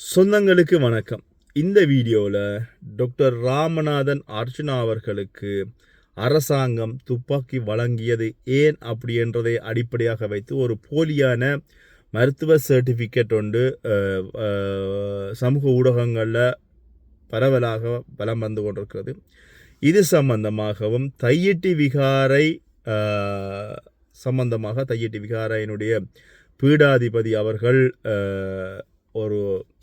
சொந்தங்களுக்கு வணக்கம். இந்த வீடியோவில் டாக்டர் ராமநாதன் அர்ஜுனா அவர்களுக்கு அரசாங்கம் துப்பாக்கி வழங்கியது ஏன் அப்படி என்றதை அடிப்படையாக வைத்து ஒரு போலியான மருத்துவ சர்டிஃபிகேட் ஒன்று சமூக ஊடகங்களில் பரவலாக பலம் வந்து கொண்டிருக்கிறது. இது சம்பந்தமாகவும் தையிட்டி விகாரை சம்பந்தமாக தையிட்டி விகாரையினுடைய பீடாதிபதி அவர்கள் ஒரு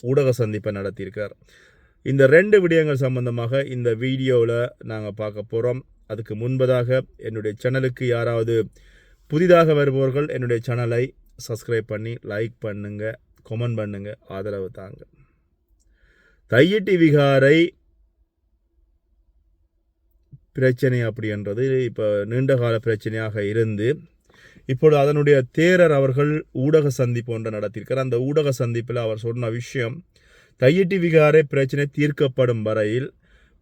ஊடக சந்திப்பை நடத்தியிருக்கார். இந்த ரெண்டு விடயங்கள் சம்பந்தமாக இந்த வீடியோவில் நாங்கள் பார்க்க போகிறோம் அதுக்கு முன்பதாக என்னுடைய சேனலுக்கு யாராவது புதிதாக வருபவர்கள் என்னுடைய சேனலை சப்ஸ்கிரைப் பண்ணி லைக் பண்ணுங்க கமெண்ட் பண்ணுங்க ஆதரவு தாங்க. தையிட்டி விகாரை பிரச்சனை அப்படின்றது இப்போ நீண்ட கால பிரச்சனையாக இருந்து இப்பொழுது அதனுடைய தேரர் அவர்கள் ஊடக சந்திப்பு ஒன்று நடத்தியிருக்கார் அந்த ஊடக சந்திப்பில் அவர் சொன்ன விஷயம் தையிட்டி விகாரை பிரச்சனை தீர்க்கப்படும் வரையில்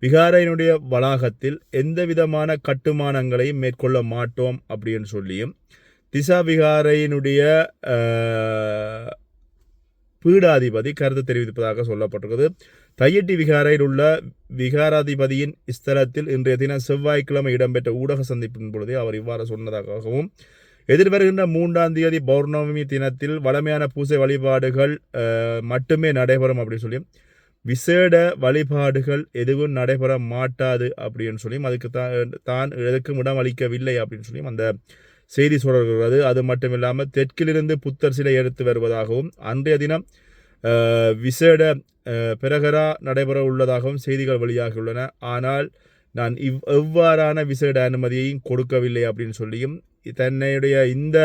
விகாரையினுடைய வளாகத்தில் எந்த விதமான கட்டுமானங்களையும் மேற்கொள்ள மாட்டோம் அப்படின்னு சொல்லியும் திசா விகாரையினுடைய பீடாதிபதி கருத்து தெரிவிப்பதாக சொல்லப்பட்டிருக்கிறது தையட்டி விகாரையில் உள்ள விகாராதிபதியின் ஸ்தலத்தில் இன்றைய தினம் செவ்வாய்க்கிழமை இடம்பெற்ற ஊடக சந்திப்பின் பொழுதே அவர் இவ்வாறு சொன்னதாகவும் எதிர்வருகின்ற மூன்றாம் தேதி பௌர்ணமி தினத்தில் வளமையான பூசை வழிபாடுகள் மட்டுமே நடைபெறும் அப்படின்னு சொல்லி விசேட வழிபாடுகள் எதுவும் நடைபெற மாட்டாது அப்படின்னு சொல்லியும் அதுக்கு தான் தான் எதுக்கும் இடம் அளிக்கவில்லை அப்படின்னு சொல்லியும் அந்த செய்தி சொல்கிறது. அது மட்டும் இல்லாமல் தெற்கிலிருந்து புத்தர் சிலை எடுத்து வருவதாகவும் அன்றைய தினம் விசேட பிரகரா நடைபெற உள்ளதாகவும் செய்திகள் வெளியாகியுள்ளன. ஆனால் நான் இவ் எவ்வாறான விசேட அனுமதியையும் கொடுக்கவில்லை அப்படின்னு சொல்லியும் தன்னுடைய இந்த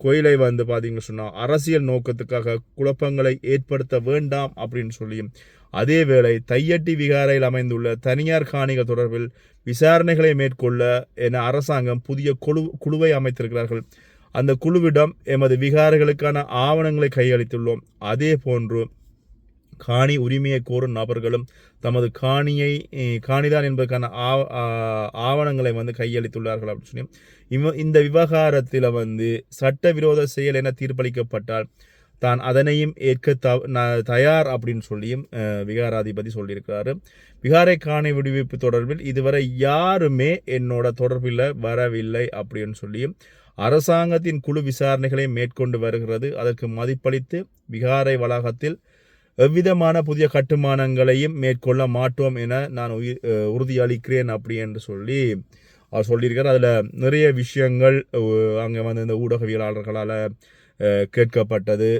கோயிலை வந்து பார்த்தீங்கன்னு சொன்னால் அரசியல் நோக்கத்துக்காக குழப்பங்களை ஏற்படுத்த வேண்டாம் அப்படின்னு சொல்லியும் அதே வேளை தையட்டி விகாரையில் அமைந்துள்ள தனியார் காணிகள் தொடர்பில் விசாரணைகளை மேற்கொள்ள என அரசாங்கம் புதிய குழு குழுவை அமைத்திருக்கிறார்கள். அந்த குழுவிடம் எமது விகாரைகளுக்கான ஆவணங்களை கையளித்துள்ளோம். அதே போன்று காணி உரிமையை கோரும் நபர்களும் தமது காணியை காணிதான் என்பதற்கான ஆவ- ஆவணங்களை வந்து கையளித்துள்ளார்கள் அப்படின்னு சொல்லி இவ இந்த விவகாரத்தில் வந்து சட்டவிரோத செயல் என தீர்ப்பளிக்கப்பட்டால் தான் அதனையும் ஏற்க த தயார் அப்படின்னு சொல்லியும் விகாராதிபதி சொல்லியிருக்கிறாரு. விகாரை காணி விடுவிப்பு தொடர்பில் இதுவரை யாருமே என்னோட தொடர்பில் வரவில்லை அப்படின்னு சொல்லியும் அரசாங்கத்தின் குழு விசாரணைகளை மேற்கொண்டு வருகிறது. அதற்கு மதிப்பளித்து விகாரை வளாகத்தில் எவ்விதமான புதிய கட்டுமானங்களையும் மேற்கொள்ள மாட்டோம் என நான் உயிர் உறுதியளிக்கிறேன் அப்படி என்று சொல்லி அவர் சொல்லியிருக்கார். அதில் நிறைய விஷயங்கள் அங்கே வந்து இந்த ஊடகவியலாளர்களால் கேட்கப்பட்டது.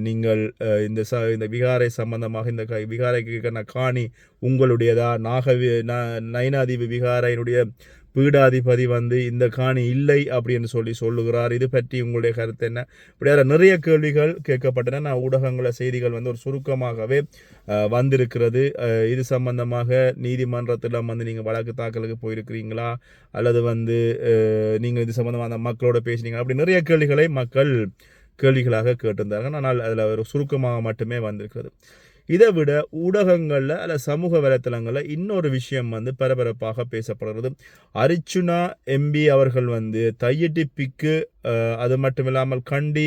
நீங்கள் இந்த ச இந்த விகாரை சம்பந்தமாக இந்த க- விகாரைக்கான காணி உங்களுடையதா? நாகவி ந- நயனாதீபி விகாரையினுடைய பீடாதிபதி வந்து இந்த காணி இல்லை அப்படின்னு சொல்லி சொல்லுகிறார். இது பற்றி உங்களுடைய கருத்து என்ன? இப்படியான நிறைய கேள்விகள் கேட்கப்பட்டன. நான் ஊடகங்கள செய்திகள் வந்து ஒரு சுருக்கமாகவே வந்திருக்கிறது. இது சம்பந்தமாக நீதிமன்றத்தில் வந்து நீங்கள் வழக்கு தாக்கலுக்கு போயிருக்கிறீங்களா? அல்லது வந்து நீங்கள் இது சம்பந்தமாக அந்த மக்களோட பேசுனீங்களா? அப்படி நிறைய கேள்விகளை மக்கள் கேள்விகளாக கேட்டிருந்தார்கள். ஆனால் அதில் ஒரு சுருக்கமாக மட்டுமே வந்திருக்கிறது. இதை விட ஊடகங்களில் அல்ல சமூக வலைத்தளங்களில் இன்னொரு விஷயம் வந்து பரபரப்பாக பேசப்படுகிறது அரிச்சுனா எம்பி அவர்கள் வந்து தையிட்டி பிக்கு அது மட்டும் இல்லாமல் கண்டி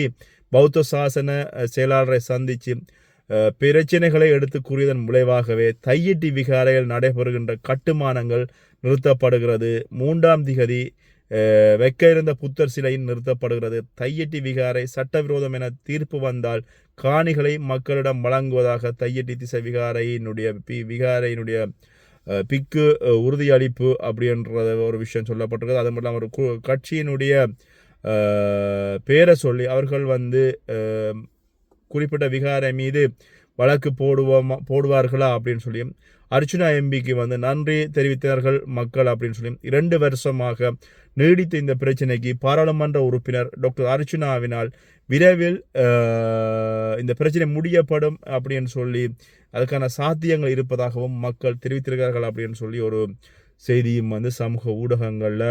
பௌத்த சாசன செயலாளரை சந்தித்து பிரச்சனைகளை எடுத்து கூறியதன் விளைவாகவே தையிட்டி விகாரையில் நடைபெறுகின்ற கட்டுமானங்கள் நிறுத்தப்படுகிறது. மூன்றாம் திகதி வைக்க இருந்த புத்தர் சிலையின் நிறுத்தப்படுகிறது. தையட்டி விகாரை சட்டவிரோதம் என தீர்ப்பு வந்தால் காணிகளை மக்களிடம் வழங்குவதாக தையட்டி திசை விகாரையினுடைய பி விகாரையினுடைய பிக்கு உறுதியளிப்பு அப்படின்றத ஒரு விஷயம் சொல்லப்பட்டிருக்கிறது அது மட்டும் இல்லாமல் ஒரு கு- கட்சியினுடைய பேரை சொல்லி அவர்கள் வந்து குறிப்பிட்ட விகாரை மீது வழக்கு போடுவோமா போடுவார்களா அப்படின்னு சொல்லியும் அர்ச்சுனா எம்பிக்கு வந்து நன்றி தெரிவித்தார்கள் மக்கள் அப்படின்னு சொல்லி இரண்டு வருஷமாக நீடித்த இந்த பிரச்சனைக்கு பாராளுமன்ற உறுப்பினர் டாக்டர் அர்ச்சுனாவினால் விரைவில் இந்த பிரச்சனை முடியப்படும் அப்படின்னு சொல்லி அதுக்கான சாத்தியங்கள் இருப்பதாகவும் மக்கள் தெரிவித்திருக்கிறார்கள் அப்படின்னு சொல்லி ஒரு செய்தியும் வந்து சமூக ஊடகங்களில்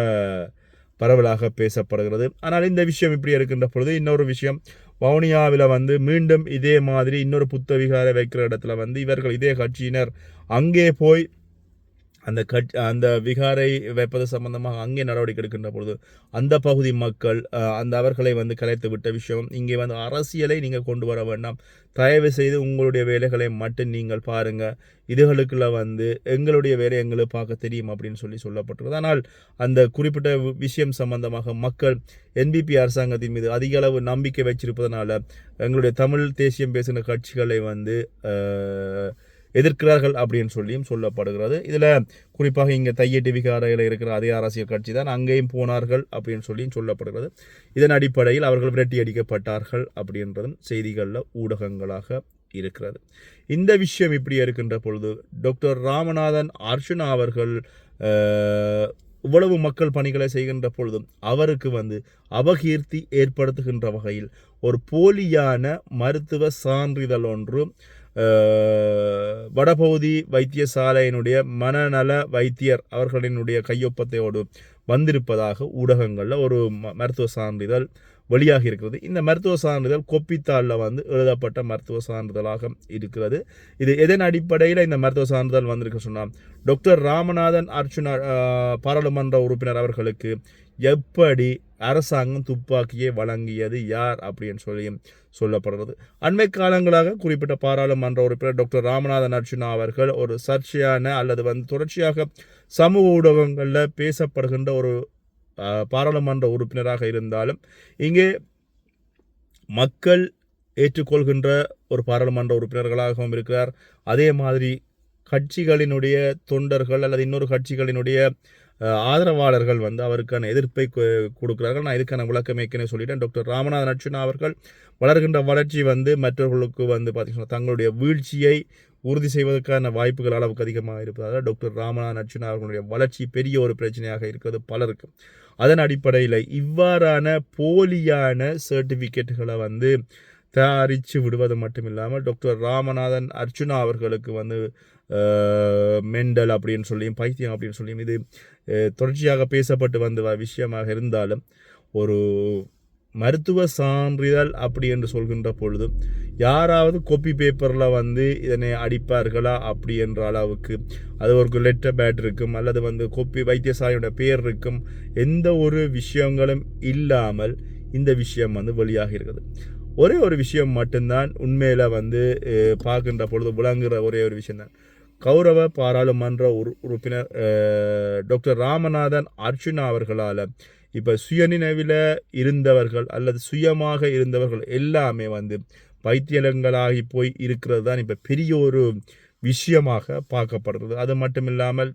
பரவலாக பேசப்படுகிறது. ஆனால் இந்த விஷயம் இப்படி இருக்கின்ற பொழுது இன்னொரு விஷயம் வவுனியாவில் வந்து மீண்டும் இதே மாதிரி இன்னொரு புத்த விகாரை வைக்கிற இடத்துல வந்து இவர்கள் இதே கட்சியினர். அங்கே போய் அந்த கட் அந்த விகாரை வைப்பது சம்பந்தமாக அங்கே நடவடிக்கை எடுக்கின்ற பொழுது அந்த பகுதி மக்கள் அந்த அவர்களை வந்து கலைத்து விட்ட விஷயம் இங்கே வந்து அரசியலை நீங்கள் கொண்டு வர வேண்டாம். தயவு செய்து உங்களுடைய வேலைகளை மட்டும் நீங்கள் பாருங்கள் இதுகளுக்குள்ள வந்து எங்களுடைய வேலை எங்களுக்கு பார்க்க தெரியும் அப்படின்னு சொல்லி சொல்லப்பட்டிருக்கிறது ஆனால் அந்த குறிப்பிட்ட விஷயம் சம்பந்தமாக மக்கள் என்பிபி அரசாங்கத்தின் மீது அதிக அளவு நம்பிக்கை வச்சிருப்பதனால எங்களுடைய தமிழ் தேசியம் பேசுகிற கட்சிகளை வந்து எதிர்க்கிறார்கள் அப்படின்னு சொல்லியும் சொல்லப்படுகிறது. இதில் குறிப்பாக இங்கே தையட்டி விகாரையில் இருக்கிற அதே அரசியல் கட்சி தான் அங்கேயும் போனார்கள் அப்படின்னு சொல்லியும் சொல்லப்படுகிறது. இதன் அடிப்படையில் அவர்கள் விரட்டி அடிக்கப்பட்டார்கள் அப்படின்றதும் செய்திகளில் ஊடகங்களாக இருக்கிறது. இந்த விஷயம் இப்படி இருக்கின்ற பொழுது டாக்டர் ராமநாதன் அர்ச்சுனா அவர்கள் இவ்வளவு மக்கள் பணிகளை செய்கின்ற பொழுதும் அவருக்கு வந்து அபகீர்த்தி ஏற்படுத்துகின்ற வகையில் ஒரு போலியான மருத்துவ சான்றிதழ் ஒன்று வடபகுதி வைத்தியசாலையினுடைய மனநல வைத்தியர் அவர்களினுடைய கையொப்பத்தையோடு வந்திருப்பதாக ஊடகங்களில் ஒரு ம- மருத்துவ சான்றிதழ் வெளியாக இருக்கிறது. இந்த மருத்துவ சான்றிதழ் கொப்பித்தாளில் வந்து எழுதப்பட்ட மருத்துவ சான்றிதழாக இருக்கிறது. இது எதன் அடிப்படையில் இந்த மருத்துவ சான்றிதழ் வந்திருக்கு சொன்னால் டாக்டர் ராமநாதன் அர்ச்சுனா பாராளுமன்ற உறுப்பினர் அவர்களுக்கு எப்படி அரசாங்கம் துப்பாக்கியை வழங்கியது யார் அப்படின்னு சொல்லியும் சொல்லப்படுறது. அண்மை காலங்களாக குறிப்பிட்ட பாராளுமன்ற உறுப்பினர் டாக்டர் ராமநாதன் அர்ஜுனா அவர்கள் ஒரு சர்ச்சையான அல்லது வந்து தொடர்ச்சியாக சமூக ஊடகங்களில் பேசப்படுகின்ற ஒரு பாராளுமன்ற உறுப்பினராக இருந்தாலும் இங்கே மக்கள் ஏற்றுக்கொள்கின்ற ஒரு பாராளுமன்ற உறுப்பினர்களாகவும் இருக்கிறார். அதே மாதிரி கட்சிகளினுடைய தொண்டர்கள் அல்லது இன்னொரு கட்சிகளினுடைய ஆதரவாளர்கள் வந்து அவருக்கான எதிர்ப்பை கொ- கொடுக்கிறார்கள். நான் இதுக்கான விளக்கம் ஏற்கனவே சொல்லிட்டேன். டாக்டர் ராமநாதன் அர்ச்சுனா அவர்கள் வளர்கின்ற வளர்ச்சி வந்து மற்றவர்களுக்கு வந்து பார்த்தீங்கன்னா தங்களுடைய வீழ்ச்சியை உறுதி செய்வதற்கான வாய்ப்புகள் அளவுக்கு அதிகமாக இருப்பதால் டாக்டர் ராமநாதன் அர்ச்சுனா அவர்களுடைய வளர்ச்சி பெரிய ஒரு பிரச்சனையாக இருக்கிறது பலருக்கு. அதன் அடிப்படையில் இவ்வாறான போலியான சர்டிஃபிகேட்டுகளை வந்து தயாரித்து விடுவது மட்டும் இல்லாமல் டாக்டர் ராமநாதன் அர்ச்சுனா அவர்களுக்கு வந்து மெண்டல் அப்படின்னு சொல்லியும் பைத்தியம் அப்படின்னு சொல்லியும் இது தொடர்ச்சியாக பேசப்பட்டு வந்த வ- விஷயமாக இருந்தாலும் ஒரு மருத்துவ சான்றிதழ் அப்படி என்று சொல்கின்ற பொழுது யாராவது கொப்பி பேப்பரில் வந்து இதனை அடிப்பார்களா? அப்படி என்ற அளவுக்கு அது ஒரு லெட்டர் பேட் இருக்கும் அல்லது வந்து கொப்பி வைத்தியசாலையோட பேர் இருக்கும் எந்த ஒரு விஷயங்களும் இல்லாமல் இந்த விஷயம் வந்து வெளியாக இருக்குது ஒரே ஒரு விஷயம் மட்டும்தான் உண்மையில் வந்து பார்க்கின்ற பொழுது விளங்குகிற ஒரே ஒரு விஷயம்தான். கௌரவ பாராளுமன்ற உறு உறுப்பினர் டாக்டர் ராமநாதன் அர்ச்சுனா அவர்களால் இப்போ சுயநினைவில் இருந்தவர்கள் அல்லது சுயமாக இருந்தவர்கள் எல்லாமே வந்து பைத்தியலங்களாகி போய் இருக்கிறது தான் இப்போ பெரிய ஒரு விஷயமாக பார்க்கப்படுறது. அது மட்டும் இல்லாமல்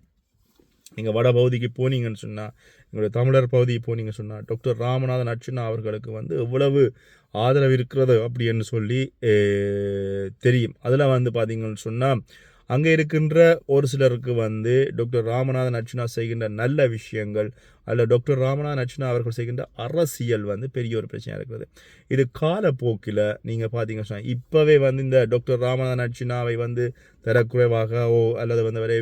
நீங்கள் வட பகுதிக்கு போனீங்கன்னு சொன்னால் எங்களுடைய தமிழர் பகுதிக்கு போனீங்கன்னு சொன்னால் டாக்டர் ராமநாதன் அர்ச்சுனா அவர்களுக்கு வந்து எவ்வளவு ஆதரவு இருக்கிறது அப்படின்னு சொல்லி தெரியும். அதில் வந்து பார்த்தீங்கன்னு சொன்னால் அங்கே இருக்கின்ற ஒரு சிலருக்கு வந்து டாக்டர் ராமநாதன் அர்ச்சுனா செய்கின்ற நல்ல விஷயங்கள் அல்ல டாக்டர் ராமநாதன் அர்ச்சுனா அவர்கள் செய்கின்ற அரசியல் வந்து பெரிய ஒரு பிரச்சனையாக இருக்கிறது. இது காலப்போக்கில் நீங்கள் பார்த்தீங்கன்னா சொன்னால் இப்போவே வந்து இந்த டாக்டர் ராமநாதன் அர்ச்சுனாவை வந்து தரக்குறைவாகவோ அல்லது வந்து வரை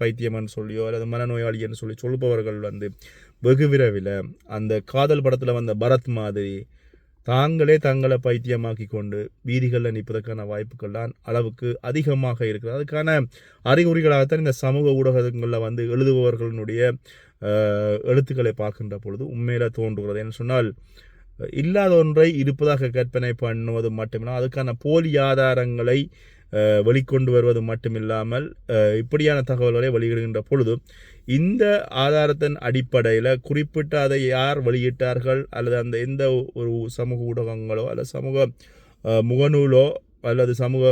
பைத்தியம்னு சொல்லியோ அல்லது மனநோயாளி என்று சொல்லி சொல்பவர்கள் வந்து வெகு விரைவில் அந்த காதல் படத்தில் வந்த பரத் மாதிரி தாங்களே தங்களை பைத்தியமாக்கி கொண்டு வீதிகளில் நிற்பதற்கான வாய்ப்புகள் அளவுக்கு அதிகமாக இருக்கிறது. அதுக்கான அறிகுறிகளாகத்தான் இந்த சமூக ஊடகங்களில் வந்து எழுதுபவர்களுடைய எழுத்துக்களை பார்க்கின்ற பொழுது உண்மையில் தோன்றுகிறது. என்று சொன்னால் இல்லாத ஒன்றை இருப்பதாக கற்பனை பண்ணுவது மட்டுமில்லாமல் அதுக்கான போலி ஆதாரங்களை வெளிக்கொண்டு வருவது மட்டுமில்லாமல் இப்படியான தகவல்களை வெளியிடுகின்ற பொழுது இந்த ஆதாரத்தின் அடிப்படையில் குறிப்பிட்ட அதை யார் வெளியிட்டார்கள் அல்லது அந்த எந்த ஒரு சமூக ஊடகங்களோ அல்லது சமூக முகநூலோ அல்லது சமூக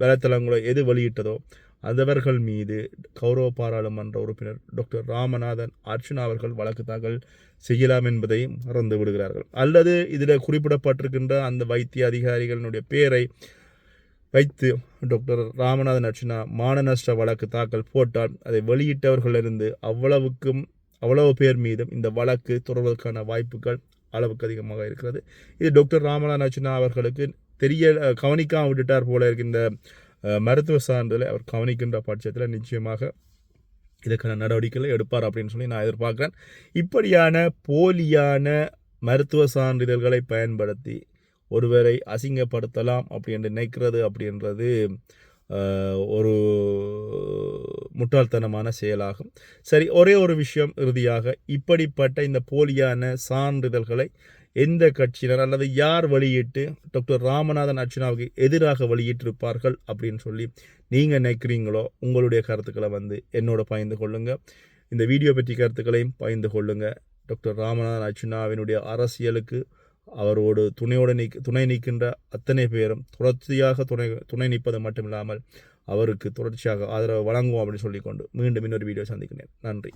வலைத்தளங்களோ எது வெளியிட்டதோ அதவர்கள் மீது கௌரவ பாராளுமன்ற உறுப்பினர் டாக்டர் ராமநாதன் அர்ச்சுனா அவர்கள் வழக்கு தாக்கல் செய்யலாம் என்பதை மறந்து விடுகிறார்கள் அல்லது இதில் குறிப்பிடப்பட்டிருக்கின்ற அந்த வைத்திய அதிகாரிகளினுடைய பெயரை வைத்து டாக்டர் ராமநாதன் அர்ச்சனா மான நஷ்ட வழக்கு தாக்கல் போட்டால் அதை வெளியிட்டவர்களிருந்து அவ்வளவுக்கும் அவ்வளவு பேர் மீதும் இந்த வழக்கு தொடர்வதற்கான வாய்ப்புகள் அளவுக்கு அதிகமாக இருக்கிறது. இது டாக்டர் ராமநாதன் அர்ச்சனா அவர்களுக்கு தெரிய கவனிக்காமல் விட்டுட்டார் போல இருக்கின்ற மருத்துவ சான்றிதழை அவர் கவனிக்கின்ற பட்சத்தில் நிச்சயமாக இதுக்கான நடவடிக்கைகளை எடுப்பார் அப்படின்னு சொல்லி நான் எதிர்பார்க்குறேன். இப்படியான போலியான மருத்துவ சான்றிதழ்களை பயன்படுத்தி ஒருவரை அசிங்கப்படுத்தலாம் அப்படின்னு நினைக்கிறது அப்படின்றது ஒரு முட்டாள்தனமான செயலாகும். சரி ஒரே ஒரு விஷயம் இறுதியாக. இப்படிப்பட்ட இந்த போலியான சான்றிதழ்களை எந்த கட்சியினர் அல்லது யார் வெளியிட்டு டாக்டர் ராமநாதன் அர்ச்சனாவுக்கு எதிராக வெளியிட்டிருப்பார்கள் அப்படின்னு சொல்லி நீங்கள் நினைக்கிறீங்களோ உங்களுடைய கருத்துக்களை வந்து என்னோட பகிர்ந்து கொள்ளுங்கள் இந்த வீடியோ பற்றி கருத்துக்களையும் பகிர்ந்து கொள்ளுங்கள் டாக்டர் ராமநாதன் அர்ச்சனாவினுடைய அரசியலுக்கு அவரோடு துணையோடு நீக் துணை நிற்கின்ற அத்தனை பேரும் தொடர்ச்சியாக துணை துணை நிற்பது மட்டும் இல்லாமல் அவருக்கு தொடர்ச்சியாக ஆதரவு வழங்குவோம் அப்படின்னு சொல்லிக்கொண்டு மீண்டும் இன்னொரு வீடியோ சந்திக்கிறேன். நன்றி.